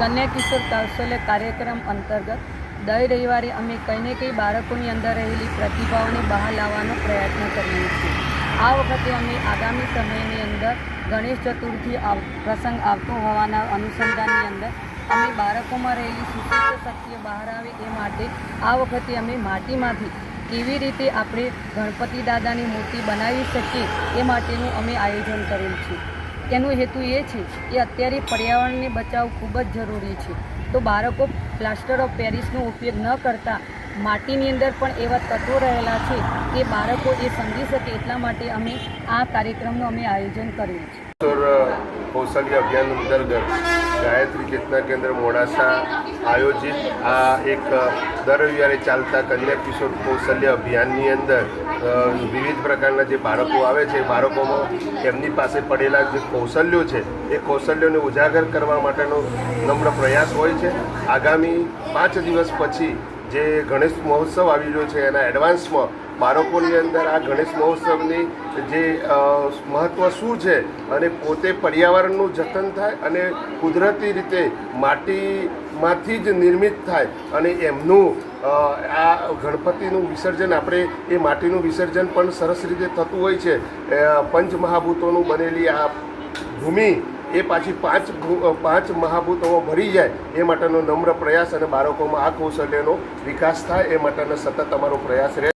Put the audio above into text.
કન્યા કિશોર કૌશલ્ય કાર્યક્રમ અંતર્ગત દર રવિવારે અમે કંઈ ને કંઈ બાળકોની અંદર રહેલી પ્રતિભાઓને બહાર લાવવાનો પ્રયત્ન કરીએ છીએ. આ વખતે અમે આગામી સમયની અંદર ગણેશ ચતુર્થી પ્રસંગ આવતો હોવાના અનુસંધાનની અંદર અમે બાળકોમાં રહેલી સુશિષ્ટ શક્તિઓ બહાર આવે એ માટે આ વખતે અમે માટીમાંથી કેવી રીતે આપણે ગણપતિ દાદાની મૂર્તિ બનાવી શકીએ એ માટેનું અમે આયોજન કરેલ છે. તેનો હેતુ એ છે કે અત્યારે પર્યાવરણને બચાવ ખૂબ જ જરૂરી છે. તો બાળકો પ્લાસ્ટર ઓફ પેરિસનો ઉપયોગ ન કરતા માટીની અંદર પણ એવા તત્વો રહેલા છે કે બાળકો એ સમજી શકે એટલા માટે અમે આ કાર્યક્રમનું અમે આયોજન કર્યું છે. કૌશલ્ય અભિયાન અંતર્ગત ગાયત્રી ચેતના કેન્દ્ર મોડાસા આયોજિત આ એક દર રવિવારે ચાલતા કન્યા કિશોર કૌશલ્ય અભિયાનની અંદર વિવિધ પ્રકારના જે બાળકો આવે છે બાળકોમાં એમની પાસે પડેલા જે કૌશલ્યો છે, એ કૌશલ્યોને ઉજાગર કરવા માટેનો નમ્ર પ્રયાસ હોય છે. આગામી પાંચ દિવસ પછી જે ગણેશ મહોત્સવ આવી રહ્યો છે, એના એડવાન્સમાં બાળકોની અંદર આ ગણેશ મહોત્સવની જે મહત્ત્વ શું છે અને પોતે પર્યાવરણનું જતન થાય અને કુદરતી રીતે માટીમાંથી જ નિર્મિત થાય અને એમનું આ ગણપતિનું વિસર્જન આપણે, એ માટીનું વિસર્જન પણ સરસ રીતે થતું હોય છે. પંચમહાભૂતોનું બનેલી આ ભૂમિ એ પાછી પાંચ પાંચ મહાભૂતોમાં ભરી જાય, એ માટેનો નમ્ર પ્રયાસ અને બાળકોમાં આ કૌશલ્યનો વિકાસ થાય, એ માટેનો સતત અમારો પ્રયાસ રહે.